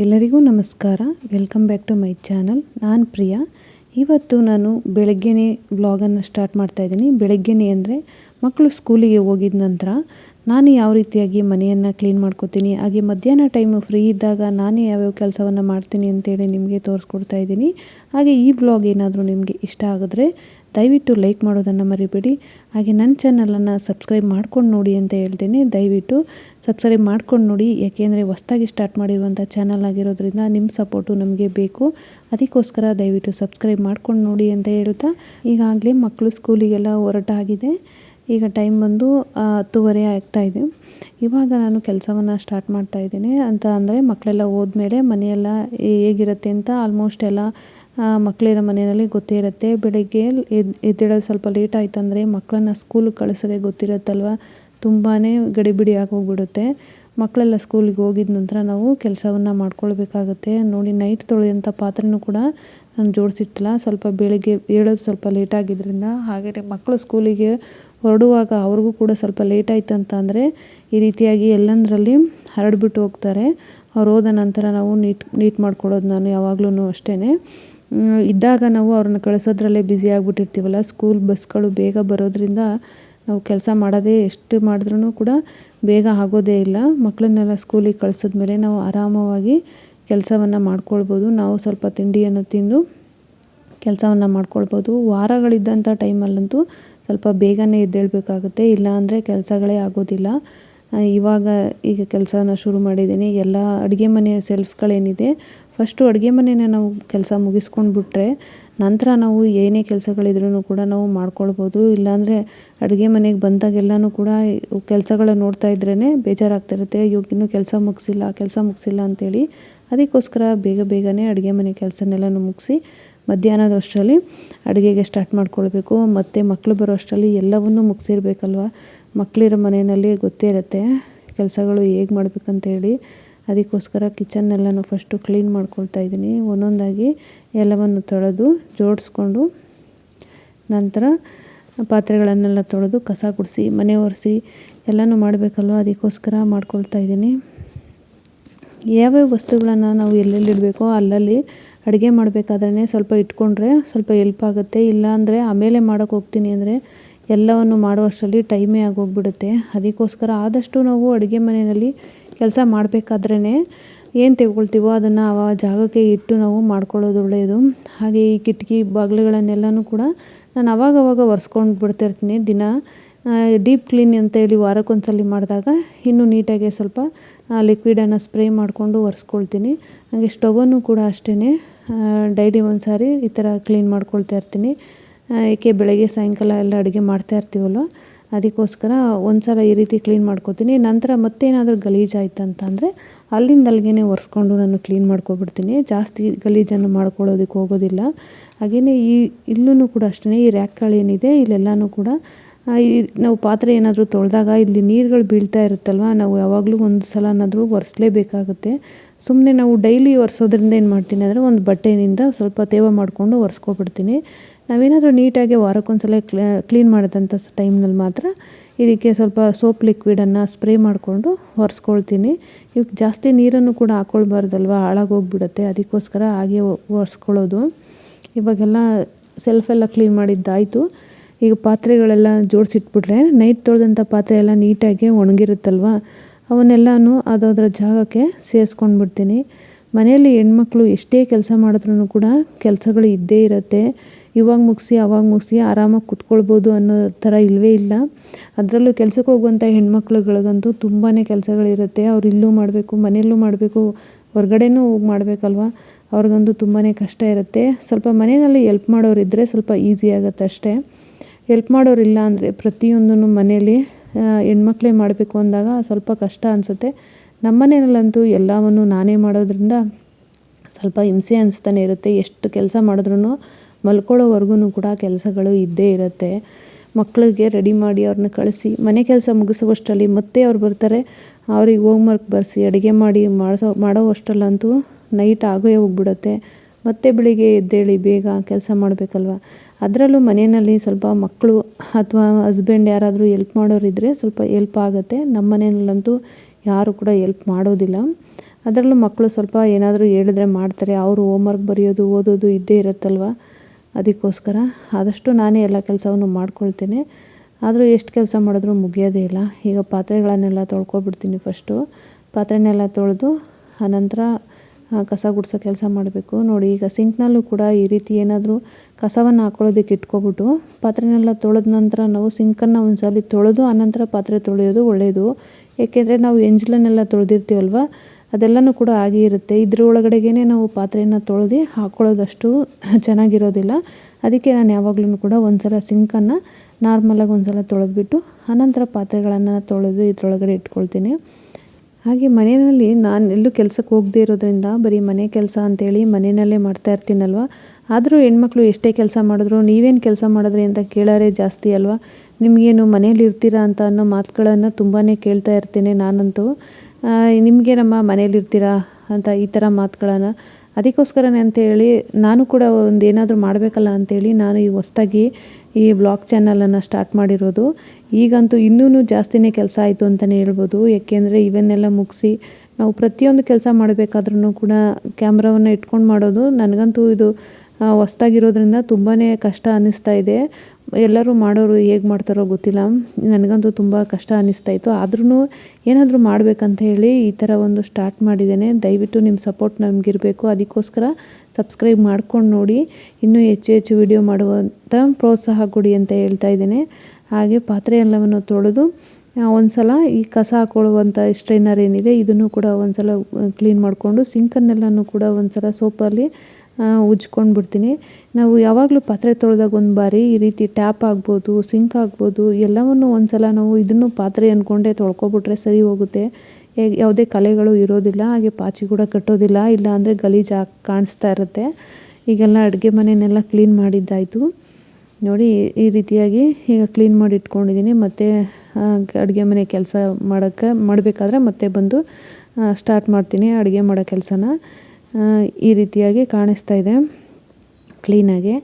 ಎಲ್ಲರಿಗೂ ನಮಸ್ಕಾರ. Welcome back to my channel ನಾನು ಪ್ರಿಯಾ. ಇವತ್ತು ನಾನು ಬೆಳಗ್ಗೆನೇ ವ್ಲಾಗನ್ನು ಸ್ಟಾರ್ಟ್ ಮಾಡ್ತಾ ಇದ್ದೀನಿ. ಬೆಳಗ್ಗೆನೇ ಅಂದರೆ ಮಕ್ಕಳು ಸ್ಕೂಲಿಗೆ ಹೋಗಿದ ನಂತರ ನಾನು ಯಾವ ರೀತಿಯಾಗಿ ಮನೆಯನ್ನು ಕ್ಲೀನ್ ಮಾಡ್ಕೋತೀನಿ, ಹಾಗೆ ಮಧ್ಯಾಹ್ನ ಟೈಮು ಫ್ರೀ ಇದ್ದಾಗ ನಾನೇ ಯಾವ್ಯಾವ ಕೆಲಸವನ್ನು ಮಾಡ್ತೀನಿ ಅಂತೇಳಿ ನಿಮಗೆ ತೋರಿಸ್ಕೊಡ್ತಾ ಇದ್ದೀನಿ. ಹಾಗೆ ಈ ಬ್ಲಾಗ್ ಏನಾದರೂ ನಿಮಗೆ ಇಷ್ಟ ಆಗಿದ್ರೆ ದಯವಿಟ್ಟು ಲೈಕ್ ಮಾಡೋದನ್ನು ಮರಿಬೇಡಿ. ಹಾಗೆ ನನ್ನ ಚಾನಲನ್ನು ಸಬ್ಸ್ಕ್ರೈಬ್ ಮಾಡ್ಕೊಂಡು ನೋಡಿ ಅಂತ ಹೇಳ್ತೀನಿ. ದಯವಿಟ್ಟು ಸಬ್ಸ್ಕ್ರೈಬ್ ಮಾಡ್ಕೊಂಡು ನೋಡಿ. ಯಾಕೆಂದರೆ ಹೊಸ್ದಾಗಿ ಸ್ಟಾರ್ಟ್ ಮಾಡಿರುವಂಥ ಚಾನಲ್ ಆಗಿರೋದ್ರಿಂದ ನಿಮ್ಮ ಸಪೋರ್ಟು ನಮಗೆ ಬೇಕು. ಅದಕ್ಕೋಸ್ಕರ ದಯವಿಟ್ಟು ಸಬ್ಸ್ಕ್ರೈಬ್ ಮಾಡ್ಕೊಂಡು ನೋಡಿ ಅಂತ ಹೇಳ್ತಾ. ಈಗಾಗಲೇ ಮಕ್ಕಳು ಸ್ಕೂಲಿಗೆಲ್ಲ ಹೊರಟಾಗಿದೆ ಈಗ ಟೈಮ್ ಬಂದು ಹತ್ತುವರೆ ಆಗ್ತಾಯಿದೆ ಇವಾಗ ನಾನು ಕೆಲಸವನ್ನು ಸ್ಟಾರ್ಟ್ ಮಾಡ್ತಾ ಇದ್ದೀನಿ. ಅಂತ ಅಂದರೆ ಮಕ್ಕಳೆಲ್ಲ ಹೋದ್ಮೇಲೆ ಮನೆಯೆಲ್ಲ ಹೇಗಿರುತ್ತೆ ಅಂತ ಆಲ್ಮೋಸ್ಟ್ ಎಲ್ಲ ಮಕ್ಕಳಿರೋ ಮನೆಯಲ್ಲಿ ಗೊತ್ತೇ ಇರುತ್ತೆ ಬೆಳಗ್ಗೆ ಎದ್ದು ಎದ್ದೇಳೋದು ಸ್ವಲ್ಪ ಲೇಟ್ ಆಯ್ತಂದರೆ ಮಕ್ಕಳನ್ನ ಸ್ಕೂಲಿಗೆ ಕಳಿಸೋದೇ ಗೊತ್ತಿರುತ್ತಲ್ವ? ತುಂಬಾ ಗಡಿಬಿಡಿ ಆಗೋಗ್ಬಿಡುತ್ತೆ. ಮಕ್ಕಳೆಲ್ಲ ಸ್ಕೂಲಿಗೆ ಹೋಗಿದ ನಂತರ ನಾವು ಕೆಲಸವನ್ನು ಮಾಡ್ಕೊಳ್ಬೇಕಾಗತ್ತೆ. ನೋಡಿ ನೈಟ್ ತೊಳೆದಂಥ ಪಾತ್ರೆನೂ ಕೂಡ ನಾನು ಜೋಡಿಸಿಟ್ಟಿಲ್ಲ ಸ್ವಲ್ಪ ಬೆಳಗ್ಗೆ ಏಳೋದು ಸ್ವಲ್ಪ ಲೇಟ್ ಆಗಿದ್ದರಿಂದ ಹಾಗೆಯೇ ಮಕ್ಕಳು ಸ್ಕೂಲಿಗೆ ಹೊರಡುವಾಗ ಅವ್ರಿಗೂ ಕೂಡ ಸ್ವಲ್ಪ ಲೇಟ್ ಆಯ್ತು ಅಂತ ಈ ರೀತಿಯಾಗಿ ಎಲ್ಲಂದರಲ್ಲಿ ಹರಡಿಬಿಟ್ಟು ಹೋಗ್ತಾರೆ. ಅವ್ರು ಹೋದ ನಂತರ ನಾವು ನೀಟ್ ನೀಟ್ ಮಾಡ್ಕೊಳ್ಳೋದು ನಾನು ಯಾವಾಗಲೂ ಅಷ್ಟೇ ಇದ್ದಾಗ ನಾವು ಅವ್ರನ್ನ ಕಳಿಸೋದ್ರಲ್ಲೇ ಬ್ಯುಸಿ ಆಗಿಬಿಟ್ಟಿರ್ತೀವಲ್ಲ ಸ್ಕೂಲ್ ಬಸ್ಗಳು ಬೇಗ ಬರೋದ್ರಿಂದ ನಾವು ಕೆಲಸ ಮಾಡೋದೇ ಎಷ್ಟು ಮಾಡಿದ್ರೂ ಕೂಡ ಬೇಗ ಆಗೋದೇ ಇಲ್ಲ. ಮಕ್ಕಳನ್ನೆಲ್ಲ ಸ್ಕೂಲಿಗೆ ಕಳಿಸಿದ್ಮೇಲೆ ನಾವು ಆರಾಮವಾಗಿ ಕೆಲಸವನ್ನು ಮಾಡ್ಕೊಳ್ಬೋದು. ನಾವು ಸ್ವಲ್ಪ ತಿಂಡಿಯನ್ನು ತಿಂದು ಕೆಲಸವನ್ನು ಮಾಡ್ಕೊಳ್ಬೋದು. ವಾರಗಳಿದ್ದಂಥ ಟೈಮಲ್ಲಂತೂ ಸ್ವಲ್ಪ ಬೇಗನೆ ಎದ್ದೇಳಬೇಕಾಗುತ್ತೆ. ಇಲ್ಲಾಂದರೆ ಕೆಲಸಗಳೇ ಆಗೋದಿಲ್ಲ. ಇವಾಗ ಈಗ ಕೆಲಸನ ಶುರು ಮಾಡಿದ್ದೀನಿ. ಎಲ್ಲ ಅಡುಗೆ ಮನೆಯ ಸೆಲ್ಫ್ಗಳೇನಿದೆ ಫಸ್ಟು ಅಡುಗೆ ಮನೆನ ನಾವು ಕೆಲಸ ಮುಗಿಸ್ಕೊಂಡು ಬಿಟ್ರೆ ನಂತರ ನಾವು ಏನೇ ಕೆಲಸಗಳಿದ್ರೂ ಕೂಡ ನಾವು ಮಾಡ್ಕೊಳ್ಬೋದು. ಇಲ್ಲಾಂದರೆ ಅಡುಗೆ ಮನೆಗೆ ಬಂದಾಗೆಲ್ಲನೂ ಕೂಡ ಕೆಲಸಗಳು ನೋಡ್ತಾ ಇದ್ರೇ ಬೇಜಾರಾಗ್ತಿರುತ್ತೆ. ಇವಾಗ ಇನ್ನೂ ಕೆಲಸ ಮುಗಿಸಿಲ್ಲ ಕೆಲಸ ಮುಗಿಸಿಲ್ಲ ಅಂಥೇಳಿ ಅದಕ್ಕೋಸ್ಕರ ಬೇಗ ಬೇಗನೆ ಅಡುಗೆ ಮನೆ ಕೆಲಸನೆಲ್ಲನೂ ಮುಗಿಸಿ ಮಧ್ಯಾಹ್ನದ ಅಷ್ಟರಲ್ಲಿ ಅಡುಗೆಗೆ ಸ್ಟಾರ್ಟ್ ಮಾಡ್ಕೊಳ್ಬೇಕು. ಮತ್ತು ಮಕ್ಕಳು ಬರೋ ಅಷ್ಟರಲ್ಲಿ ಎಲ್ಲವನ್ನೂ ಮುಗಿಸಿರ್ಬೇಕಲ್ವ? ಮಕ್ಕಳಿರೋ ಮನೆಯಲ್ಲಿ ಗೊತ್ತೇ ಇರುತ್ತೆ. ಕೆಲಸಗಳು ಹೇಗೆ ಮಾಡಬೇಕಂತೇಳಿ. ಅದಕ್ಕೋಸ್ಕರ ಕಿಚನ್ನೆಲ್ಲನೂ ಫಸ್ಟು ಕ್ಲೀನ್ ಮಾಡ್ಕೊಳ್ತಾ ಇದ್ದೀನಿ. ಒಂದೊಂದಾಗಿ ಎಲ್ಲವನ್ನು ತೊಳೆದು ಜೋಡಿಸ್ಕೊಂಡು ನಂತರ ಪಾತ್ರೆಗಳನ್ನೆಲ್ಲ ತೊಳೆದು ಕಸ ಗುಡಿಸಿ, ಮನೆ ಒರೆಸಿ ಎಲ್ಲನೂ ಮಾಡಬೇಕಲ್ವ? ಅದಕ್ಕೋಸ್ಕರ ಮಾಡ್ಕೊಳ್ತಾ ಇದ್ದೀನಿ. ಯಾವ್ಯಾವ ವಸ್ತುಗಳನ್ನು ನಾವು ಎಲ್ಲೆಲ್ಲಿ ಇಡಬೇಕೋ ಅಲ್ಲಲ್ಲಿ ಅಡುಗೆ ಮಾಡಬೇಕಾದ್ರೆ ಸ್ವಲ್ಪ ಇಟ್ಕೊಂಡ್ರೆ ಸ್ವಲ್ಪ ಎಲ್ಪ್ ಆಗುತ್ತೆ. ಇಲ್ಲಾಂದರೆ ಆಮೇಲೆ ಮಾಡೋಕ್ಕೆ ಹೋಗ್ತೀನಿ ಅಂದರೆ ಎಲ್ಲವನ್ನು ಮಾಡುವಷ್ಟರಲ್ಲಿ ಟೈಮೇ ಆಗೋಗ್ಬಿಡುತ್ತೆ. ಅದಕ್ಕೋಸ್ಕರ ಆದಷ್ಟು ನಾವು ಅಡುಗೆ ಮನೆಯಲ್ಲಿ ಕೆಲಸ ಮಾಡಬೇಕಾದ್ರೇ ಏನು ತೆಗೊಳ್ತೀವೋ ಅದನ್ನು ಆ ಜಾಗಕ್ಕೆ ಇಟ್ಟು ನಾವು ಮಾಡ್ಕೊಳ್ಳೋದು ಒಳ್ಳೆಯದು. ಹಾಗೆ ಈ ಕಿಟಕಿ ಬಾಗಿಲುಗಳನ್ನೆಲ್ಲನೂ ಕೂಡ ನಾನು ಅವಾಗವಾಗ ಒರೆಸ್ಕೊಂಡು ಬಿಡ್ತಿರ್ತೀನಿ. ದಿನ ಡೀಪ್ ಕ್ಲೀನ್ ಅಂತ ಹೇಳಿ ವಾರಕ್ಕೊಂದ್ಸಲಿ ಮಾಡಿದಾಗ ಇನ್ನೂ ನೀಟಾಗಿ ಸ್ವಲ್ಪ ಲಿಕ್ವಿಡನ್ನು ಸ್ಪ್ರೇ ಮಾಡಿಕೊಂಡು ಒರೆಸ್ಕೊಳ್ತೀನಿ. ಹಾಗೆ ಸ್ಟವನ್ನು ಕೂಡ ಅಷ್ಟೇ ಡೈಲಿ ಒಂದು ಸಾರಿ ಈ ಥರ ಕ್ಲೀನ್ ಮಾಡ್ಕೊಳ್ತಾ ಇರ್ತೀನಿ. ಏಕೆ ಬೆಳಗ್ಗೆ ಸಾಯಂಕಾಲ ಎಲ್ಲ ಅಡುಗೆ ಮಾಡ್ತಾ ಇರ್ತೀವಲ್ವ? ಅದಕ್ಕೋಸ್ಕರ ಒಂದು ಸಲ ಈ ರೀತಿ ಕ್ಲೀನ್ ಮಾಡ್ಕೊತೀನಿ. ನಂತರ ಮತ್ತೇನಾದರೂ ಗಲೀಜಾಯ್ತು ಅಂತಂದರೆ ಅಲ್ಲಿಂದ ಅಲ್ಲಿಗೆ ಒರೆಸ್ಕೊಂಡು ನಾನು ಕ್ಲೀನ್ ಮಾಡ್ಕೊಬಿಡ್ತೀನಿ. ಜಾಸ್ತಿ ಗಲೀಜನ್ನು ಮಾಡ್ಕೊಳ್ಳೋದಕ್ಕೆ ಹೋಗೋದಿಲ್ಲ. ಹಾಗೆಯೇ ಈ ಇಲ್ಲೂ ಕೂಡ ಅಷ್ಟೇ ಈ ರ್ಯಾಕ್ಗಳೇನಿದೆ ಇಲ್ಲೆಲ್ಲನೂ ಕೂಡ ಈ ನಾವು ಪಾತ್ರೆ ಏನಾದರೂ ತೊಳೆದಾಗ ಇಲ್ಲಿ ನೀರುಗಳು ಬೀಳ್ತಾ ಇರುತ್ತಲ್ವ, ನಾವು ಯಾವಾಗಲೂ ಒಂದು ಸಲನಾದರೂ ಒರೆಸಲೇಬೇಕಾಗುತ್ತೆ. ಸುಮ್ಮನೆ ನಾವು ಡೈಲಿ ಒರೆಸೋದ್ರಿಂದ ಏನು ಮಾಡ್ತೀನಿ ಅಂದರೆ ಒಂದು ಬಟ್ಟೆನಿಂದ ಸ್ವಲ್ಪ ತೇವ ಮಾಡಿಕೊಂಡು ಒರೆಸ್ಕೊಬಿಡ್ತೀನಿ. ನಾವೇನಾದರೂ ನೀಟಾಗಿ ವಾರಕ್ಕೊಂದ್ಸಲ ಕ್ಲೀನ್ ಮಾಡಿದಂಥ ಟೈಮ್ನಲ್ಲಿ ಮಾತ್ರ ಇದಕ್ಕೆ ಸ್ವಲ್ಪ ಸೋಪ್ ಲಿಕ್ವಿಡನ್ನು ಸ್ಪ್ರೇ ಮಾಡಿಕೊಂಡು ಒರೆಸ್ಕೊಳ್ತೀನಿ. ಇವಕ್ಕೆ ಜಾಸ್ತಿ ನೀರನ್ನು ಕೂಡ ಹಾಕ್ಕೊಳ್ಬಾರ್ದಲ್ವ ಹಾಳಾಗೋಗ್ಬಿಡುತ್ತೆ. ಅದಕ್ಕೋಸ್ಕರ ಹಾಗೆ ಒರೆಸ್ಕೊಳ್ಳೋದು. ಇವಾಗೆಲ್ಲ ಸೆಲ್ಫೆಲ್ಲ ಕ್ಲೀನ್ ಮಾಡಿದ್ದಾಯಿತು. ಈಗ ಪಾತ್ರೆಗಳೆಲ್ಲ ಜೋಡಿಸಿಟ್ಬಿಟ್ರೆ ನೈಟ್ ತೊಳೆದಂಥ ಪಾತ್ರೆ ಎಲ್ಲ ನೀಟಾಗಿ ಒಣಗಿರುತ್ತಲ್ವ? ಅವನ್ನೆಲ್ಲನೂ ಅದರ ಜಾಗಕ್ಕೆ ಸೇರಿಸ್ಕೊಂಡ್ಬಿಡ್ತೀನಿ. ಮನೆಯಲ್ಲಿ ಹೆಣ್ಮಕ್ಳು ಎಷ್ಟೇ ಕೆಲಸ ಮಾಡಿದ್ರೂ ಕೂಡ ಕೆಲಸಗಳು ಇದ್ದೇ ಇರುತ್ತೆ. ಇವಾಗ ಮುಗಿಸಿ, ಅವಾಗ ಮುಗಿಸಿ ಆರಾಮಾಗಿ ಕುತ್ಕೊಳ್ಬೋದು ಅನ್ನೋ ಥರ ಇಲ್ಲವೇ ಇಲ್ಲ. ಅದರಲ್ಲೂ ಕೆಲ್ಸಕ್ಕೆ ಹೋಗುವಂಥ ಹೆಣ್ಮಕ್ಳುಗಳಿಗಂತೂ ತುಂಬಾ ಕೆಲಸಗಳಿರುತ್ತೆ. ಅವ್ರು ಇಲ್ಲೂ ಮಾಡಬೇಕು, ಮನೆಯಲ್ಲೂ ಮಾಡಬೇಕು, ಹೊರ್ಗಡೆನೂ ಹೋಗಿ ಮಾಡಬೇಕಲ್ವ? ಅವ್ರಿಗಂತೂ ತುಂಬಾ ಕಷ್ಟ ಇರುತ್ತೆ. ಸ್ವಲ್ಪ ಮನೆಯಲ್ಲಿ ಎಲ್ಪ್ ಮಾಡೋರಿದ್ದರೆ ಸ್ವಲ್ಪ ಈಸಿ ಆಗುತ್ತೆ ಅಷ್ಟೇ. ಎಲ್ಪ್ ಮಾಡೋರಿಲ್ಲ ಅಂದರೆ ಪ್ರತಿಯೊಂದೂ ಮನೆಯಲ್ಲಿ ಹೆಣ್ಮಕ್ಳೇ ಮಾಡಬೇಕು ಅಂದಾಗ ಸ್ವಲ್ಪ ಕಷ್ಟ ಅನಿಸುತ್ತೆ. ನಮ್ಮ ಮನೆಯಲ್ಲಂತೂ ಎಲ್ಲವನ್ನು ನಾನೇ ಮಾಡೋದ್ರಿಂದ ಸ್ವಲ್ಪ ಹಿಂಸೆ ಅನಿಸ್ತಾನೆ ಇರುತ್ತೆ. ಎಷ್ಟು ಕೆಲಸ ಮಾಡಿದ್ರೂ ಮಲ್ಕೊಳ್ಳೋವರೆಗೂ ಕೂಡ ಕೆಲಸಗಳು ಇದ್ದೇ ಇರುತ್ತೆ. ಮಕ್ಕಳಿಗೆ ರೆಡಿ ಮಾಡಿ ಅವ್ರನ್ನ ಕಳಿಸಿ, ಮನೆ ಕೆಲಸ ಮುಗಿಸುವಷ್ಟರಲ್ಲಿ ಮತ್ತೆ ಅವ್ರು ಬರ್ತಾರೆ, ಅವ್ರಿಗೆ ಹೋಮ್ವರ್ಕ್ ಬರೆಸಿ, ಅಡುಗೆ ಮಾಡಿ ಮಾಡಿಸೋ, ಮಾಡೋವಷ್ಟರಲ್ಲಂತೂ ನೈಟ್ ಆಗೇ ಹೋಗ್ಬಿಡುತ್ತೆ. ಮತ್ತೆ ಬೆಳಿಗ್ಗೆ ಎದ್ದೇಳಿ ಬೇಗ ಕೆಲಸ ಮಾಡಬೇಕಲ್ವ? ಅದರಲ್ಲೂ ಮನೆಯಲ್ಲಿ ಸ್ವಲ್ಪ ಮಕ್ಕಳು ಅಥವಾ ಹಸ್ಬೆಂಡ್ ಯಾರಾದರೂ ಎಲ್ಪ್ ಮಾಡೋರಿದ್ದರೆ ಸ್ವಲ್ಪ ಎಲ್ಪ್ ಆಗುತ್ತೆ. ನಮ್ಮ ಮನೆಯಲ್ಲಂತೂ ಯಾರು ಕೂಡ ಎಲ್ಪ್ ಮಾಡೋದಿಲ್ಲ. ಅದರಲ್ಲೂ ಮಕ್ಕಳು ಸ್ವಲ್ಪ ಏನಾದರೂ ಹೇಳಿದ್ರೆ ಮಾಡ್ತಾರೆ. ಅವರು ಹೋಮ್ವರ್ಕ್ ಬರೆಯೋದು, ಓದೋದು ಇದ್ದೇ ಇರುತ್ತಲ್ವ? ಅದಕ್ಕೋಸ್ಕರ ಆದಷ್ಟು ನಾನೇ ಎಲ್ಲ ಕೆಲಸವನ್ನು ಮಾಡ್ಕೊಳ್ತೇನೆ. ಆದರೂ ಎಷ್ಟು ಕೆಲಸ ಮಾಡಿದ್ರೂ ಮುಗಿಯೋದೇ ಇಲ್ಲ. ಈಗ ಪಾತ್ರೆಗಳನ್ನೆಲ್ಲ ತೊಳ್ಕೊಬಿಡ್ತೀನಿ ಫಸ್ಟು ಪಾತ್ರೆನೆಲ್ಲ ತೊಳೆದು ಆನಂತರ ಕಸ ಗುಡಿಸೋ ಕೆಲಸ ಮಾಡಬೇಕು. ನೋಡಿ ಈಗ ಸಿಂಕ್ನಲ್ಲೂ ಕೂಡ ಈ ರೀತಿ ಏನಾದರೂ ಕಸವನ್ನು ಹಾಕೊಳ್ಳೋದಕ್ಕೆ ಇಟ್ಕೊಬಿಟ್ಟು ಪಾತ್ರೆನೆಲ್ಲ ತೊಳೆದ ನಂತರ ನಾವು ಸಿಂಕನ್ನು ಒಂದು ಸಲ ತೊಳೆದು ಆನಂತರ ಪಾತ್ರೆ ತೊಳೆಯೋದು ಒಳ್ಳೆಯದು ಏಕೆಂದರೆ ನಾವು ಎಂಜಲನ್ನೆಲ್ಲ ತೊಳೆದಿರ್ತೀವಲ್ವ? ಅದೆಲ್ಲನೂ ಕೂಡ ಹಾಗೆ ಇರುತ್ತೆ. ಇದ್ರ ಒಳಗಡೆಗೇ ನಾವು ಪಾತ್ರೆಯನ್ನು ತೊಳೆದು ಹಾಕ್ಕೊಳ್ಳೋದಷ್ಟು ಚೆನ್ನಾಗಿರೋದಿಲ್ಲ. ಅದಕ್ಕೆ ನಾನು ಯಾವಾಗಲೂ ಕೂಡ ಒಂದು ಸಲ ಸಿಂಕನ್ನು ನಾರ್ಮಲಾಗಿ ಒಂದು ಸಲ ತೊಳೆದ್ಬಿಟ್ಟು ಆನಂತರ ಪಾತ್ರೆಗಳನ್ನು ತೊಳೆದು ಇದರೊಳಗಡೆ ಇಟ್ಕೊಳ್ತೀನಿ. ಹಾಗೆ ಮನೆಯಲ್ಲಿ ನಾನು ಎಲ್ಲೂ ಕೆಲಸಕ್ಕೆ ಹೋಗದೇ ಇರೋದ್ರಿಂದ ಬರೀ ಮನೆ ಕೆಲಸ ಅಂತೇಳಿ ಮನೆಯಲ್ಲೇ ಮಾಡ್ತಾ ಇರ್ತೀನಲ್ವ? ಆದರೂ ಹೆಣ್ಮಕ್ಳು ಎಷ್ಟೇ ಕೆಲಸ ಮಾಡಿದ್ರು ನೀವೇನು ಕೆಲಸ ಮಾಡಿದ್ರಿ ಅಂತ ಕೇಳೋರೇ ಜಾಸ್ತಿ ಅಲ್ವಾ? ನಿಮಗೇನು ಮನೇಲಿ ಇರ್ತೀರಾ ಅಂತ ಅನ್ನೋ ಮಾತುಗಳನ್ನು ತುಂಬಾ ಕೇಳ್ತಾ ಇರ್ತೀನಿ ನಾನಂತೂ. ನಿಮಗೇನಮ್ಮ ಮನೇಲಿರ್ತೀರಾ ಅಂತ ಈ ಥರ ಮಾತುಗಳನ್ನು? ಅದಕ್ಕೋಸ್ಕರನೇ ಅಂತೇಳಿ ನಾನು ಕೂಡ ಒಂದು ಏನಾದರೂ ಮಾಡಬೇಕಲ್ಲ ಅಂತೇಳಿ ನಾನು ಈ ಹೊಸ್ದಾಗಿ ಈ ಬ್ಲಾಗ್ ಚಾನಲನ್ನು ಸ್ಟಾರ್ಟ್ ಮಾಡಿರೋದು. ಈಗಂತೂ ಇನ್ನೂ ಜಾಸ್ತಿನೇ ಕೆಲಸ ಆಯಿತು ಅಂತಲೇ ಹೇಳ್ಬೋದು. ಏಕೆಂದರೆ ಇವನ್ನೆಲ್ಲ ಮುಗಿಸಿ ನಾವು ಪ್ರತಿಯೊಂದು ಕೆಲಸ ಮಾಡಬೇಕಾದ್ರೂ ಕೂಡ ಕ್ಯಾಮ್ರಾವನ್ನು ಇಟ್ಕೊಂಡು ಮಾಡೋದು, ನನಗಂತೂ ಇದು ಹೊಸ್ದಾಗಿರೋದ್ರಿಂದ ತುಂಬಾ ಕಷ್ಟ ಅನ್ನಿಸ್ತಾ ಇದೆ. ಎಲ್ಲರೂ ಮಾಡೋರು ಹೇಗೆ ಮಾಡ್ತಾರೋ ಗೊತ್ತಿಲ್ಲ. ನನಗಂತೂ ತುಂಬ ಕಷ್ಟ ಅನ್ನಿಸ್ತಾಯಿತ್ತು ಆದ್ರೂ ಏನಾದರೂ ಮಾಡಬೇಕಂತ ಹೇಳಿ ಈ ಥರ ಒಂದು ಸ್ಟಾರ್ಟ್ ಮಾಡಿದ್ದೇನೆ. ದಯವಿಟ್ಟು ನಿಮ್ಮ ಸಪೋರ್ಟ್ ನಮಗಿರಬೇಕು. ಅದಕ್ಕೋಸ್ಕರ ಸಬ್ಸ್ಕ್ರೈಬ್ ಮಾಡ್ಕೊಂಡು ನೋಡಿ. ಇನ್ನೂ ಹೆಚ್ಚು ಹೆಚ್ಚು ವಿಡಿಯೋ ಮಾಡುವಂಥ ಪ್ರೋತ್ಸಾಹ ಕೊಡಿ ಅಂತ ಹೇಳ್ತಾ ಇದ್ದೇನೆ. ಹಾಗೆ ಪಾತ್ರೆ ಎಲ್ಲವನ್ನು ತೊಳೆದು ಒಂದು ಸಲ ಈ ಕಸ ಹಾಕೊಳ್ಳುವಂಥ ಸ್ಟ್ರೈನರ್ ಏನಿದೆ, ಇದನ್ನು ಕೂಡ ಒಂದು ಸಲ ಕ್ಲೀನ್ ಮಾಡಿಕೊಂಡು ಸಿಂಕನ್ನೆಲ್ಲನೂ ಕೂಡ ಒಂದು ಸಲ ಸೋಪಲ್ಲಿ ಉಜ್ಕೊಂಡು ಬಿಡ್ತೀನಿ ನಾವು ಯಾವಾಗಲೂ ಪಾತ್ರೆ ತೊಳೆದಾಗ ಒಂದು ಬಾರಿ ಈ ರೀತಿ ಟ್ಯಾಪ್ ಆಗ್ಬೋದು, ಸಿಂಕ್ ಆಗ್ಬೋದು, ಎಲ್ಲವನ್ನು ಒಂದು ಸಲ ನಾವು ಇದನ್ನು ಪಾತ್ರೆ ಅಂದ್ಕೊಂಡೇ ತೊಳ್ಕೊಬಿಟ್ರೆ ಸರಿ ಹೋಗುತ್ತೆ. ಯಾವುದೇ ಕಲೆಗಳು ಇರೋದಿಲ್ಲ, ಹಾಗೆ ಪಾಚಿ ಕೂಡ ಕಟ್ಟೋದಿಲ್ಲ, ಇಲ್ಲ ಅಂದರೆ ಗಲೀಜಾಗಿ ಕಾಣಿಸ್ತಾ ಇರುತ್ತೆ. ಈಗೆಲ್ಲ ಅಡುಗೆ ಮನೆಯನ್ನೆಲ್ಲ ಕ್ಲೀನ್ ಮಾಡಿದ್ದಾಯಿತು. ನೋಡಿ, ಈ ರೀತಿಯಾಗಿ ಈಗ ಕ್ಲೀನ್ ಮಾಡಿ ಇಟ್ಕೊಂಡಿದ್ದೀನಿ. ಮತ್ತು ಅಡುಗೆ ಮನೆ ಕೆಲಸ ಮಾಡೋಕ್ಕೆ, ಮಾಡಬೇಕಾದ್ರೆ ಮತ್ತೆ ಬಂದು ಸ್ಟಾರ್ಟ್ ಮಾಡ್ತೀನಿ ಅಡುಗೆ ಮಾಡೋ ಕೆಲಸನ. ಈ ರೀತಿಯಾಗಿ ಕಾಣಿಸ್ತಾ ಇದೆ. ಕ್ಲೀನಾಗಿ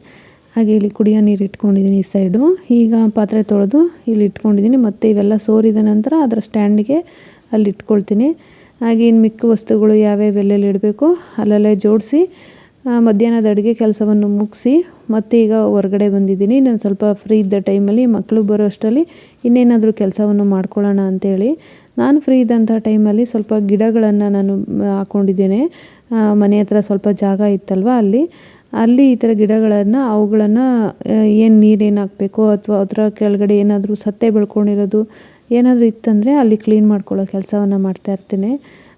ಹಾಗೆ ಇಲ್ಲಿ ಕುಡಿಯೋ ನೀರು ಇಟ್ಕೊಂಡಿದ್ದೀನಿ ಈ ಸೈಡು ಈಗ ಪಾತ್ರೆ ತೊಳೆದು ಇಲ್ಲಿ ಇಟ್ಕೊಂಡಿದ್ದೀನಿ. ಮತ್ತು ಇವೆಲ್ಲ ಸೋರಿದ ನಂತರ ಅದರ ಸ್ಟ್ಯಾಂಡ್ಗೆ ಅಲ್ಲಿ ಇಟ್ಕೊಳ್ತೀನಿ. ಹಾಗೆ ಇನ್ನು ಮಿಕ್ಕ ವಸ್ತುಗಳು ಯಾವ್ಯಾವ ಎಲ್ಲೆಲ್ಲಿ ಇಡಬೇಕು ಅಲ್ಲಲ್ಲೇ ಜೋಡಿಸಿ ಮಧ್ಯಾಹ್ನದ ಅಡುಗೆ ಕೆಲಸವನ್ನು ಮುಗಿಸಿ, ಮತ್ತೆ ಈಗ ಹೊರಗಡೆ ಬಂದಿದ್ದೀನಿ. ನಾನು ಸ್ವಲ್ಪ ಫ್ರೀ ಇದ್ದ ಟೈಮಲ್ಲಿ ಮಕ್ಕಳು ಬರೋ ಅಷ್ಟರಲ್ಲಿ ಇನ್ನೇನಾದರೂ ಕೆಲಸವನ್ನು ಮಾಡ್ಕೊಳ್ಳೋಣ ಅಂತೇಳಿ. ನಾನು ಫ್ರೀ ಇದ್ದಂಥ ಟೈಮಲ್ಲಿ ಸ್ವಲ್ಪ ಗಿಡಗಳನ್ನು ನಾನು ಹಾಕ್ಕೊಂಡಿದ್ದೇನೆ ಮನೆ ಹತ್ರ ಸ್ವಲ್ಪ ಜಾಗ ಇತ್ತಲ್ವ ಅಲ್ಲಿ? ಅಲ್ಲಿ ಈ ಥರ ಗಿಡಗಳನ್ನು, ಅವುಗಳನ್ನು ಏನು ನೀರೇನು ಹಾಕಬೇಕು ಅಥವಾ ಅದರ ಕೆಳಗಡೆ ಏನಾದರೂ ಸತ್ತೆ ಬೆಳ್ಕೊಂಡಿರೋದು ಏನಾದರೂ ಇತ್ತಂದರೆ ಅಲ್ಲಿ ಕ್ಲೀನ್ ಮಾಡ್ಕೊಳ್ಳೋ ಕೆಲಸವನ್ನು ಮಾಡ್ತಾಯಿರ್ತೀನಿ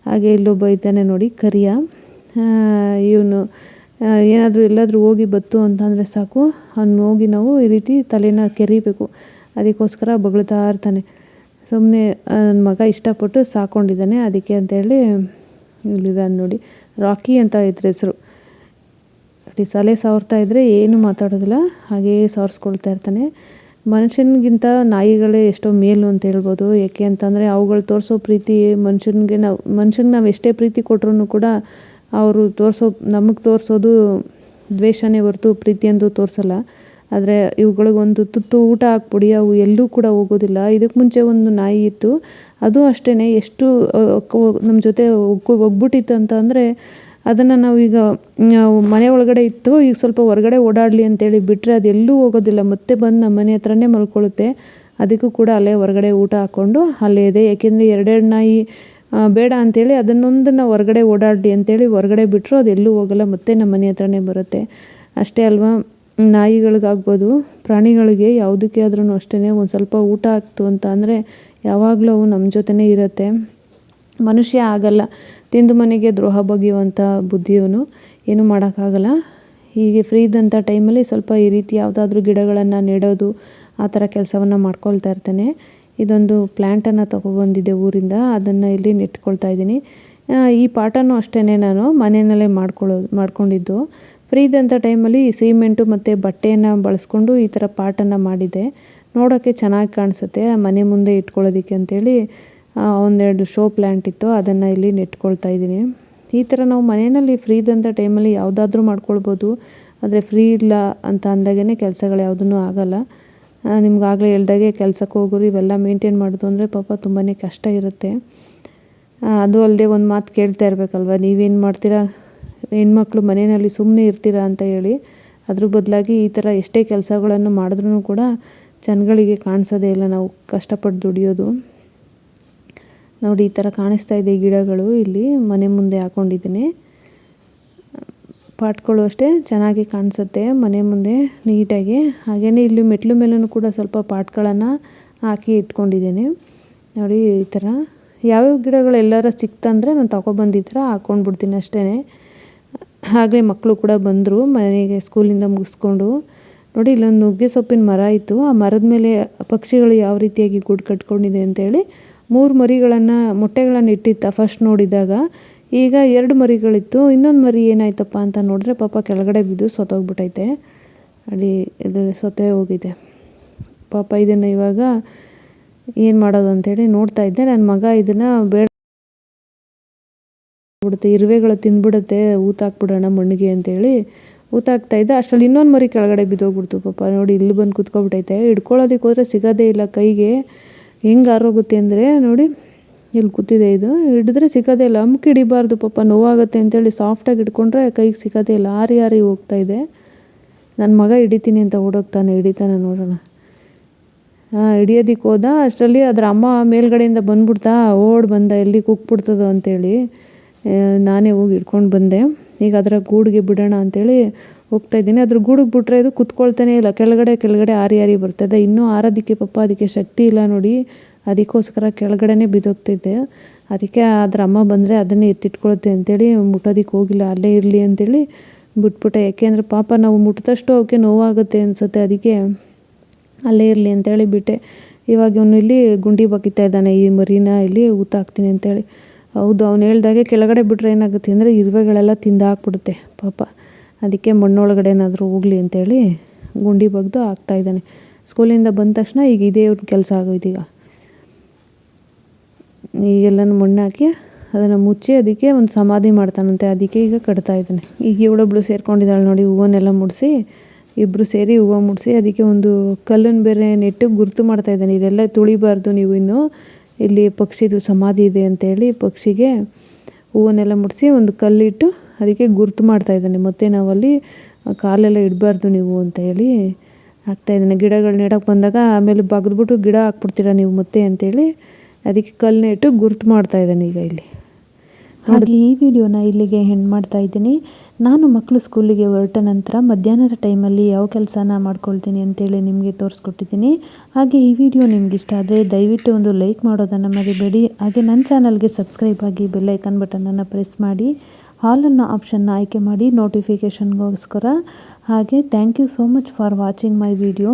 ಹಾಗೆ ಇಲ್ಲೊಬ್ಬ ಇದ್ದಾನೆ ನೋಡಿ, ಕರಿಯ. ಇವನು ಏನಾದರೂ ಎಲ್ಲಾದರೂ ಹೋಗಿ ಬತ್ತು ಅಂತಂದರೆ ಸಾಕು. ಅವ್ನು ಹೋಗಿ ನಾವು ಈ ರೀತಿ ತಲೆನ ಕೆರಿಬೇಕು. ಅದಕ್ಕೋಸ್ಕರ ಬೊಗಳ್ತಾ ಇರ್ತಾನೆ. ಸುಮ್ಮನೆ ನನ್ನ ಮಗ ಇಷ್ಟಪಟ್ಟು ಸಾಕೊಂಡಿದ್ದಾನೆ. ಅದಕ್ಕೆ ಅಂತೇಳಿ ಇಲ್ಲಿದ್ದಾನೆ ನೋಡಿ. ರಾಕಿ ಅಂತ ಇದ್ರ ಹೆಸರು. ಅಡಿ ಸಲೆ ಸಾವ್ರ್ತಾ ಇದ್ದರೆ ಏನು ಮಾತಾಡೋದಿಲ್ಲ ಹಾಗೆಯೇ ಸಾರಿಸ್ಕೊಳ್ತಾ ಇರ್ತಾನೆ. ಮನುಷ್ಯನಿಗಿಂತ ನಾಯಿಗಳೇ ಎಷ್ಟೋ ಮೇಲು ಅಂತ ಹೇಳ್ಬೋದು. ಏಕೆ ಅಂತಂದರೆ ಅವುಗಳು ತೋರಿಸೋ ಪ್ರೀತಿ ಮನುಷ್ಯನಿಗೆ ನಾವು ಮನುಷ್ಯನಿಗೆ ನಾವು ಎಷ್ಟೇ ಪ್ರೀತಿ ಕೊಟ್ರೂ ಕೂಡ ಅವರು ತೋರಿಸೋ, ನಮಗೆ ತೋರಿಸೋದು ದ್ವೇಷನೇ ಹೊರತು ಪ್ರೀತಿಯಂದು ತೋರಿಸಲ್ಲ. ಆದರೆ ಇವುಗಳಿಗೊಂದು ತುತ್ತು ಊಟ ಹಾಕ್ಬಿಡಿ, ಅವು ಎಲ್ಲೂ ಕೂಡ ಹೋಗೋದಿಲ್ಲ. ಇದಕ್ಕೆ ಮುಂಚೆ ಒಂದು ನಾಯಿ ಇತ್ತು. ಅದು ಅಷ್ಟೇ ಎಷ್ಟು ನಮ್ಮ ಜೊತೆ ಒಗ್ಗು ಒಗ್ಬಿಟ್ಟಿತ್ತು ಅಂತ ಅಂದರೆ ಅದನ್ನು ನಾವೀಗ ಮನೆ ಒಳಗಡೆ ಇತ್ತು. ಈಗ ಸ್ವಲ್ಪ ಹೊರಗಡೆ ಓಡಾಡಲಿ ಅಂತೇಳಿ ಬಿಟ್ಟರೆ ಅದು ಎಲ್ಲೂ ಹೋಗೋದಿಲ್ಲ. ಮತ್ತೆ ಬಂದು ನಮ್ಮ ಮನೆ ಹತ್ರನೇ ಮಲ್ಕೊಳ್ಳುತ್ತೆ. ಅದಕ್ಕೂ ಕೂಡ ಅಲ್ಲೇ ಹೊರಗಡೆ ಊಟ ಹಾಕ್ಕೊಂಡು ಅಲ್ಲೇ ಇದೆ. ಏಕೆಂದರೆ ಎರಡೆರಡು ನಾಯಿ ಬೇಡ ಅಂತೇಳಿ ಅದನ್ನೊಂದನ್ನು ಹೊರಗಡೆ ಓಡಾಡಲಿ ಅಂತೇಳಿ ಹೊರಗಡೆ ಬಿಟ್ಟರು ಅದು ಎಲ್ಲೂ ಹೋಗಲ್ಲ. ಮತ್ತೆ ನಮ್ಮ ಮನೆ ಹತ್ರನೇ ಬರುತ್ತೆ. ಅಷ್ಟೇ ಅಲ್ವಾ? ನಾಯಿಗಳಿಗಾಗ್ಬೋದು, ಪ್ರಾಣಿಗಳಿಗೆ ಯಾವುದಕ್ಕೆ ಆದ್ರೂ ಅಷ್ಟೇ ಒಂದು ಸ್ವಲ್ಪ ಊಟ ಆಗ್ತು ಅಂತ ಅಂದರೆ ಯಾವಾಗಲೂ ಅವು ನಮ್ಮ ಜೊತೆನೇ ಇರುತ್ತೆ. ಮನುಷ್ಯ ಆಗಲ್ಲ, ತಿಂದು ಮನೆಗೆ ದ್ರೋಹ ಬಗೆಯುವಂಥ ಬುದ್ಧಿಯವನು ಏನೂ ಮಾಡೋಕ್ಕಾಗಲ್ಲ. ಹೀಗೆ ಫ್ರೀ ಇದ್ದಂಥ ಟೈಮಲ್ಲಿ ಸ್ವಲ್ಪ ಈ ರೀತಿ ಯಾವುದಾದ್ರೂ ಗಿಡಗಳನ್ನು ನೆಡೋದು, ಆ ಥರ ಕೆಲಸವನ್ನು ಮಾಡ್ಕೊಳ್ತಾ ಇರ್ತೇನೆ. ಇದೊಂದು ಪ್ಲ್ಯಾಂಟನ್ನು ತೊಗೊಬಂದಿದ್ದೆ ಊರಿಂದ, ಅದನ್ನು ಇಲ್ಲಿ ನೆಟ್ಕೊಳ್ತಾ ಇದ್ದೀನಿ. ಈ ಪಾಠನೂ ಅಷ್ಟೇ ನಾನು ಮನೆಯಲ್ಲೇ ಮಾಡ್ಕೊಳ್ಳೋದು ಮಾಡ್ಕೊಂಡಿದ್ದು. ಫ್ರೀ ಇದ್ದಂಥ ಟೈಮಲ್ಲಿ ಸಿಮೆಂಟು ಮತ್ತು ಬಟ್ಟೆಯನ್ನು ಬಳಸ್ಕೊಂಡು ಈ ಥರ ಪಾಟನ್ನು ಮಾಡಿದ್ದೆ ನೋಡೋಕ್ಕೆ ಚೆನ್ನಾಗಿ ಕಾಣಿಸುತ್ತೆ. ಮನೆ ಮುಂದೆ ಇಟ್ಕೊಳ್ಳೋದಕ್ಕೆ ಅಂತೇಳಿ ಒಂದೆರಡು ಶೋ ಪ್ಲ್ಯಾಂಟ್ ಇತ್ತು. ಅದನ್ನು ಇಲ್ಲಿ ನೆಟ್ಕೊಳ್ತಾ ಇದ್ದೀನಿ. ಈ ಥರ ನಾವು ಮನೆಯಲ್ಲಿ ಫ್ರೀ ಇದ್ದಂಥ ಟೈಮಲ್ಲಿ ಯಾವುದಾದ್ರೂ ಮಾಡ್ಕೊಳ್ಬೋದು. ಆದರೆ ಫ್ರೀ ಇಲ್ಲ ಅಂತ ಅಂದಾಗೇ ಕೆಲಸಗಳು ಯಾವುದೂ ಆಗೋಲ್ಲ. ನಿಮ್ಗಾಗಲೇ ಹೇಳ್ದಾಗೆ ಕೆಲಸಕ್ಕೆ ಹೋಗೋರು ಇವೆಲ್ಲ ಮೇಂಟೈನ್ ಮಾಡೋದು ಅಂದರೆ ಪಾಪ ತುಂಬಾ ಕಷ್ಟ ಇರುತ್ತೆ. ಅದು ಅಲ್ಲದೆ ಒಂದು ಮಾತು ಕೇಳ್ತಾ ಇರಬೇಕಲ್ವ? ನೀವೇನು ಮಾಡ್ತೀರಾ? ಹೆಣ್ಮಕ್ಳು ಮನೆಯಲ್ಲಿ ಸುಮ್ಮನೆ ಇರ್ತೀರಾ ಅಂತ ಹೇಳಿ ಅದ್ರ ಬದಲಾಗಿ ಈ ಥರ ಎಷ್ಟೇ ಕೆಲಸಗಳನ್ನು ಮಾಡಿದ್ರೂ ಕೂಡ ಜನಗಳಿಗೆ ಕಾಣಿಸೋದೇ ಇಲ್ಲ ನಾವು ಕಷ್ಟಪಟ್ಟು ದುಡಿಯೋದು. ನೋಡಿ, ಈ ಥರ ಕಾಣಿಸ್ತಾ ಇದೆ ಗಿಡಗಳು ಇಲ್ಲಿ ಮನೆ ಮುಂದೆ ಹಾಕೊಂಡಿದ್ದೀನಿ. ಪಾಟ್ಗಳು ಅಷ್ಟೇ ಚೆನ್ನಾಗಿ ಕಾಣಿಸುತ್ತೆ ಮನೆ ಮುಂದೆ ನೀಟಾಗಿ. ಹಾಗೆಯೇ ಇಲ್ಲಿ ಮೆಟ್ಲು ಮೇಲೂ ಕೂಡ ಸ್ವಲ್ಪ ಪಾಟ್ಗಳನ್ನು ಹಾಕಿ ಇಟ್ಕೊಂಡಿದ್ದೀನಿ. ನೋಡಿ, ಈ ಥರ ಯಾವ್ಯಾವ ಗಿಡಗಳು ಎಲ್ಲಾರ ಸಿಕ್ತಂದರೆ ನಾನು ತಗೊಬಂದಿದ್ರ ಹಾಕ್ಕೊಂಡ್ಬಿಡ್ತೀನಿ ಅಷ್ಟೇ ಹಾಗೆ ಮಕ್ಕಳು ಕೂಡ ಬಂದರು, ಮನೆಗೆ ಸ್ಕೂಲಿಂದ ಮುಗಿಸ್ಕೊಂಡು. ನೋಡಿ, ಇಲ್ಲೊಂದು ನುಗ್ಗೆ ಸೊಪ್ಪಿನ ಮರ ಇತ್ತು. ಆ ಮರದ ಮೇಲೆ ಪಕ್ಷಿಗಳು ಯಾವ ರೀತಿಯಾಗಿ ಗೂಡು ಕಟ್ಕೊಂಡಿದೆ ಅಂತೇಳಿ ಮೂರು ಮರಿಗಳನ್ನು, ಮೊಟ್ಟೆಗಳನ್ನು ಇಟ್ಟಿತ್ತ ಫಸ್ಟ್ ನೋಡಿದಾಗ. ಈಗ ಎರಡು ಮರಿಗಳಿತ್ತು. ಇನ್ನೊಂದು ಮರಿ ಏನಾಯ್ತಪ್ಪ ಅಂತ ನೋಡಿದ್ರೆ ಪಾಪ ಕೆಳಗಡೆ ಬಿದ್ದು ಸೊತ್ತೋಗ್ಬಿಟ್ಟೈತೆ ಅಲ್ಲಿ ಇದು ಸೊತೆ ಹೋಗಿದೆ. ಪಾಪ ಇದನ್ನು ಇವಾಗ ಏನು ಮಾಡೋದು ಅಂತೇಳಿ ನೋಡ್ತಾ ಇದ್ದೆ. ನನ್ನ ಮಗ ಇದನ್ನು ಬೇಡ ಬಿಡುತ್ತೆ ಇರುವೆಗಳು ತಿಂದ್ಬಿಡುತ್ತೆ ಊತಾಕ್ಬಿಡೋಣ ಮಣ್ಣಿಗೆ ಅಂತೇಳಿ ಊತಾಕ್ತಾ ಇದ್ದೆ. ಅಷ್ಟರಲ್ಲಿ ಇನ್ನೊಂದು ಮರಿ ಕೆಳಗಡೆ ಬಿದ್ದೋಗ್ಬಿಡ್ತು ಪಾಪ. ನೋಡಿ ಇಲ್ಲಿ ಬಂದು ಕುತ್ಕೊಬಿಟ್ಟೈತೆ. ಹಿಡ್ಕೊಳ್ಳೋದಕ್ಕೆ ಹೋದರೆ ಸಿಗೋದೇ ಇಲ್ಲ ಕೈಗೆ. ಹೆಂಗೆ ಆರೋಗುತ್ತೆ ಅಂದರೆ ನೋಡಿ ಇಲ್ಲಿ ಕೂತಿದೆ ಇದು. ಹಿಡಿದ್ರೆ ಸಿಗೋದೇ ಇಲ್ಲ. ಅಮ್ಕಿ ಹಿಡಿಬಾರ್ದು ಪಾಪ. ನೋವಾಗುತ್ತೆ ಅಂತೇಳಿ ಸಾಫ್ಟಾಗಿ ಹಿಡ್ಕೊಂಡ್ರೆ ಕೈಗೆ ಸಿಗೋದೇ ಇಲ್ಲ. ಆರಿ ಆರಿ ಹೋಗ್ತಾ ಇದೆ. ನನ್ನ ಮಗ ಹಿಡಿತೀನಿ ಅಂತ ಓಡೋಗ್ತಾನೆ. ಹಿಡಿತಾನೆ ನೋಡೋಣ. ಹಾಂ ಹಿಡಿಯೋದಕ್ಕೆ ಹೋದ. ಅಷ್ಟರಲ್ಲಿ ಅದ್ರ ಅಮ್ಮ ಮೇಲ್ಗಡೆಯಿಂದ ಬಂದ್ಬಿಡ್ತಾ ಓಡ್ ಬಂದ. ಎಲ್ಲಿ ಕುಕ್ಬಿಡ್ತದೋ ಅಂತೇಳಿ. ನಾನೇ ಹೋಗಿ ಹಿಡ್ಕೊಂಡು ಬಂದೆ. ಈಗ ಅದರ ಗೂಡಿಗೆ ಬಿಡೋಣ ಅಂತೇಳಿ ಹೋಗ್ತಾ ಇದ್ದೀನಿ. ಅದ್ರ ಗೂಡಿಗೆ ಬಿಟ್ಟರೆ ಇದು ಕುತ್ಕೊಳ್ತಾನೆ ಇಲ್ಲ. ಕೆಳಗಡೆ ಕೆಳಗಡೆ ಆರಿ ಆರಿ ಬರ್ತದೆ. ಇನ್ನೂ ಆರೋದಕ್ಕೆ ಪಾಪ ಅದಕ್ಕೆ ಶಕ್ತಿ ಇಲ್ಲ ನೋಡಿ. ಅದಕ್ಕೋಸ್ಕರ ಕೆಳಗಡೆನೇ ಬಿದ್ದೋಗ್ತೈತೆ ಅದಕ್ಕೆ ಅದ್ರ ಅಮ್ಮ ಬಂದರೆ ಅದನ್ನೇ ಎತ್ತಿಟ್ಕೊಳುತ್ತೆ ಅಂತೇಳಿ ಮುಟ್ಟೋದಕ್ಕೆ ಹೋಗಿಲ್ಲ. ಅಲ್ಲೇ ಇರಲಿ ಅಂತೇಳಿ ಬಿಟ್ಬಿಟ್ಟೆ. ಯಾಕೆ ಅಂದರೆ ಪಾಪ ನಾವು ಮುಟ್ಟಿದಷ್ಟು ಅವಕ್ಕೆ ನೋವಾಗುತ್ತೆ ಅನಿಸುತ್ತೆ. ಅದಕ್ಕೆ ಅಲ್ಲೇ ಇರಲಿ ಅಂತೇಳಿ ಬಿಟ್ಟೆ. ಇವಾಗ ಇವನು ಇಲ್ಲಿ ಗುಂಡಿ ಬಗ್ಗಿತಾ ಇದ್ದಾನೆ. ಈ ಮರಿನ ಇಲ್ಲಿ ಊತ ಹಾಕ್ತೀನಿ ಅಂತೇಳಿ. ಹೌದು, ಅವ್ನು ಹೇಳ್ದಾಗೆ ಕೆಳಗಡೆ ಬಿಟ್ಟರೆ ಏನಾಗುತ್ತೆ ಅಂದರೆ ಇರುವೆಗಳೆಲ್ಲ ತಿಂದು ಹಾಕ್ಬಿಡುತ್ತೆ, ಪಾಪ. ಅದಕ್ಕೆ ಮಣ್ಣೊಳಗಡೆ ಏನಾದರೂ ಹೋಗಲಿ ಅಂತೇಳಿ ಗುಂಡಿ ಬಗ್ದು ಹಾಕ್ತಾ ಇದ್ದಾನೆ. ಸ್ಕೂಲಿಂದ ಬಂದ ತಕ್ಷಣ ಈಗ ಇದೇ ಅವ್ರ ಕೆಲಸ ಆಗೋಯ್ತು ಈಗ. ಈಗೆಲ್ಲನೂ ಮಣ್ಣು ಹಾಕಿ ಅದನ್ನು ಮುಚ್ಚಿ ಅದಕ್ಕೆ ಒಂದು ಸಮಾಧಿ ಮಾಡ್ತಾನಂತೆ, ಅದಕ್ಕೆ ಈಗ ಕಟ್ತಾ ಇದ್ದಾನೆ. ಈಗ ಇವಳೊಬ್ಳು ಸೇರ್ಕೊಂಡಿದ್ದಾಳೆ ನೋಡಿ, ಹೂವನ್ನೆಲ್ಲ ಮುಡಿಸಿ ಇಬ್ಬರು ಸೇರಿ ಹೂವು ಮುಡಿಸಿ, ಅದಕ್ಕೆ ಒಂದು ಕಲ್ಲನ್ನು ಬೇರೆ ನೆಟ್ಟು ಗುರುತು ಮಾಡ್ತಾ ಇದ್ದಾನೆ. ಇದೆಲ್ಲ ತುಳಿಬಾರ್ದು ನೀವು ಇನ್ನು. ಇಲ್ಲಿ ಪಕ್ಷಿದು ಸಮಾಧಿ ಇದೆ ಅಂತೇಳಿ ಪಕ್ಷಿಗೆ ಹೂವನ್ನೆಲ್ಲ ಮುಡಿಸಿ ಒಂದು ಕಲ್ಲಿಟ್ಟು ಅದಕ್ಕೆ ಗುರುತು ಮಾಡ್ತಾ ಇದ್ದಾನೆ. ಮತ್ತೆ ನಾವಲ್ಲಿ ಕಾಲೆಲ್ಲ ಇಡಬಾರ್ದು ನೀವು ಅಂತ ಹೇಳಿ ಹಾಕ್ತಾ ಇದ್ದಾನೆ. ಗಿಡಗಳು ನೆಡೋಕೆ ಬಂದಾಗ ಆಮೇಲೆ ಬಗ್ದ್ಬಿಟ್ಟು ಗಿಡ ಹಾಕ್ಬಿಡ್ತೀರಾ ನೀವು ಮತ್ತೆ ಅಂತೇಳಿ ಅದಕ್ಕೆ ಕಲ್ಲನ್ನ ಇಟ್ಟು ಗುರುತು ಮಾಡ್ತಾ ಇದ್ದಾನೆ ಈಗ ಇಲ್ಲಿ. ಹಾಗೆ ಈ ವಿಡಿಯೋನ ಇಲ್ಲಿಗೆ ಹೆಂಡ್ ಮಾಡ್ತಾ ಇದ್ದೀನಿ. ನಾನು ಮಕ್ಕಳು ಸ್ಕೂಲಿಗೆ ಹೊರಟ ನಂತರ ಮಧ್ಯಾಹ್ನದ ಟೈಮಲ್ಲಿ ಯಾವ ಕೆಲಸನ ಮಾಡ್ಕೊಳ್ತೀನಿ ಅಂತೇಳಿ ನಿಮಗೆ ತೋರಿಸ್ಕೊಟ್ಟಿದ್ದೀನಿ. ಹಾಗೆ ಈ ವಿಡಿಯೋ ನಿಮ್ಗೆ ಇಷ್ಟ ಆದರೆ ದಯವಿಟ್ಟು ಒಂದು ಲೈಕ್ ಮಾಡೋದನ್ನು ಮರಿಬೇಡಿ. ಹಾಗೆ ನನ್ನ ಚಾನಲ್ಗೆ ಸಬ್ಸ್ಕ್ರೈಬ್ ಆಗಿ ಬೆಲ್ಲೈಕನ್ ಬಟನನ್ನು ಪ್ರೆಸ್ ಮಾಡಿ. ಹಾಲನ್ನು ಆಪ್ಷನ್ನ ಆಯ್ಕೆ ಮಾಡಿ ನೋಟಿಫಿಕೇಷನ್ಗೋಸ್ಕರ ಹಾಗೆ thank you so much for watching my video